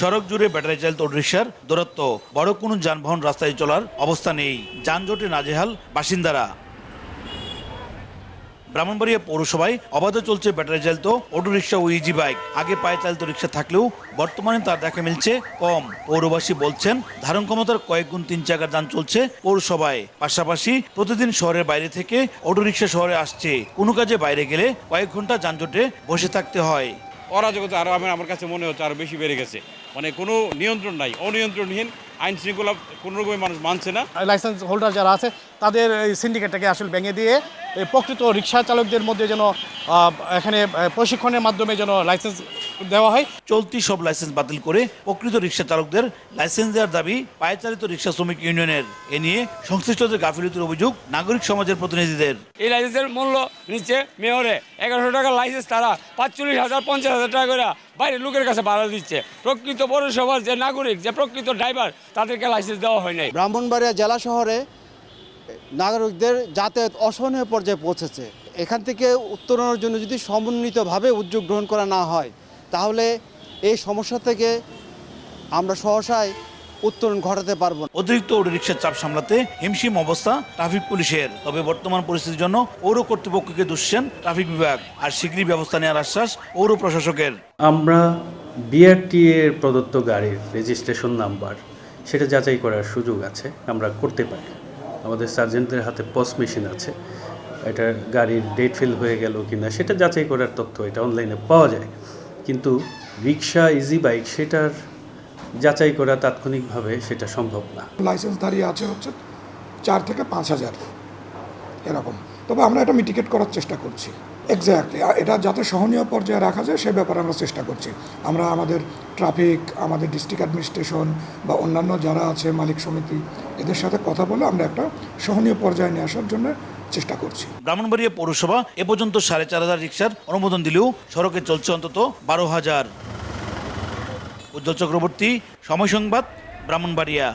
সড়ক জুড়ে ব্যাটারি চালিত রিক্সার দূরত্ব। বড় কোনো যানবাহন রাস্তায় চলার অবস্থা নেই। যানজটে নাজেহাল বাসিন্দারা। ব্রাহ্মণবাড়িয়া পৌরসভায় অবাধে চলছে ব্যাটারি চালিত অটোরিকশা ও ইজি বাইক আগে পায়ে চালিত রিক্সা থাকলেও বর্তমানে তার দেখা মিলছে কম। পৌরবাসী বলছেন, ধারণ ক্ষমতার কয়েক গুণ তিন চাকার যান চলছে পৌরসভায়। পাশাপাশি প্রতিদিন শহরের বাইরে থেকে অটোরিকশা শহরে আসছে। কোনো কাজে বাইরে গেলে কয়েক ঘণ্টা যানজটে বসে থাকতে হয়। অরাজকতা আরও আমার আমার কাছে মনে হচ্ছে আরও বেশি বেড়ে গেছে। মানে কোনো নিয়ন্ত্রণ নাই, অনিয়ন্ত্রণহীন, আইন শৃঙ্খলা কোনো মানুষ মানছে না। লাইসেন্স হোল্ডার যারা আছে, তাদের এই সিন্ডিকেটটাকে আসলে ভেঙে দিয়ে এই প্রকৃত রিক্সা চালকদের মধ্যে যেন এখানে প্রশিক্ষণের মাধ্যমে যেন লাইসেন্স দেওয়া হয়। চলতি সব লাইসেন্স বাতিল করে প্রকৃত রিক্সা চালকদের লাইসেন্স দেওয়ার দাবি পায়ে চালিত রিক্সা শ্রমিক ইউনিয়নের। এ নিয়ে সংশ্লিষ্টদের গাফিলতির অভিযোগ নাগরিক সমাজের প্রতিনিধিদের। এই লাইসেন্সের মূল্য নিচে মেয়রে। এগারোশো টাকা লাইসেন্স তারা পাঁচচল্লিশ হাজার পঞ্চাশ হাজার টাকা করে বাইরে লোকের কাছে ভাড়া দিচ্ছে। প্রকৃত পৌরসভার যে নাগরিক যে প্রকৃত ড্রাইভার তাদেরকে লাইসেন্স দেওয়া হয় নাই। ব্রাহ্মণবাড়িয়া জেলা শহরে নাগরিকদের যাতায়াত অসহনীয় পর্যায়ে পৌঁছেছে। এখান থেকে উত্তরণের জন্য যদি সমন্বিতভাবে উদ্যোগ গ্রহণ করা না হয় তাহলে এই সমস্যা থেকে আমরা সহসায় উত্তরণ ঘটাতে পারব না। অতিরিক্ত অটোরিকশার চাপ সামলাতে হিমশিম অবস্থা ট্রাফিক পুলিশের। তবে বর্তমান পরিস্থিতির জন্য পৌর কর্তৃপক্ষকে দুষছেন ট্রাফিক বিভাগ আর শীঘ্রই ব্যবস্থা নেওয়ার আশ্বাস পৌর প্রশাসকের। আমরা বিআরটি এর প্রদত্ত গাড়ির রেজিস্ট্রেশন নাম্বার সেটা যাচাই করার সুযোগ আছে আমরা করতে পারি। আমাদের সার্জেন্টদের হাতে পস মেশিন আছে এটা গাড়ির ডেট ফেল হয়ে গেল কি না সেটা যাচাই করার তথ্য এটা অনলাইনে পাওয়া যায়। কিন্তু রিক্সা ইজি বাইক সেটার যাচাই করা তাৎক্ষণিকভাবে সেটা সম্ভব না। লাইসেন্স দাঁড়িয়ে আছে হচ্ছে চার থেকে পাঁচ হাজার, এরকম। তবে আমরা এটা মিটিকেট করার চেষ্টা করছি। এক্স্যাক্টলি এটা যাতে সহনীয় পর্যায়ে রাখা যায়, সে ব্যাপারে আমরা চেষ্টা করছি। আমরা আমাদের ট্রাফিক আমাদের ডিস্ট্রিক্ট অ্যাডমিনিস্ট্রেশন বা অন্যান্য যারা আছে মালিক সমিতি, এদের সাথে কথা বলে আমরা একটা সহনীয় পর্যায়ে নিয়ে আসার জন্য চেষ্টা করছি। ব্রাহ্মণবাড়িয়া পৌরসভা, এ পর্যন্ত সাড়ে চার হাজার রিক্সার অনুমোদন দিলেও সড়কে চলছে অন্তত বারো হাজার। উজ্জ্বল চক্রবর্তী, সময় সংবাদ, ব্রাহ্মণবাড়িয়া।